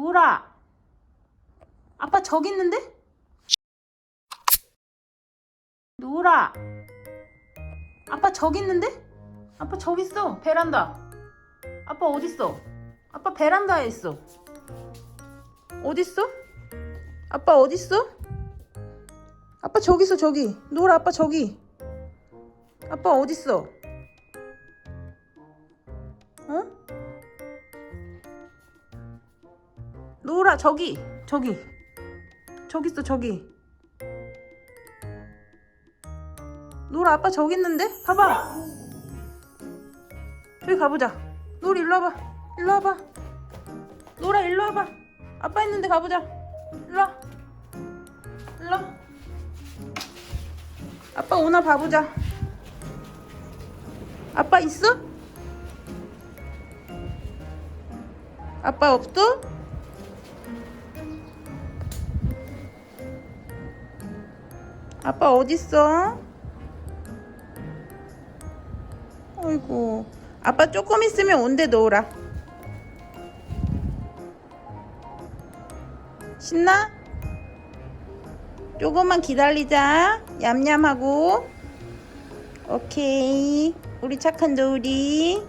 노라. 아빠 저기 있는데? 노라. 아빠 저기 있는데? 아빠 저기 있어. 베란다. 아빠 어디 있어? 아빠 베란다에 있어. 어디 있어? 아빠 어디 있어? 아빠 저기 있어 저기. 노라 아빠 저기. 아빠 어디 있어? 어? 노라 저기 저기. 저기 있어 저기. 노라 아빠 저기 있는데? 봐봐. 저기 가보자. 노라 일로 와봐. 일로 와봐. 노라 일로 와봐. 아빠 있는데 가보자. 일로 와. 일로 와. 아빠 오나 봐보자. 아빠 있어? 아빠 없어? 아빠 어딨어? 어이구 아빠 조금 있으면 온대 노라 신나? 조금만 기다리자. 얌얌하고. 오케이. 우리 착한 노을이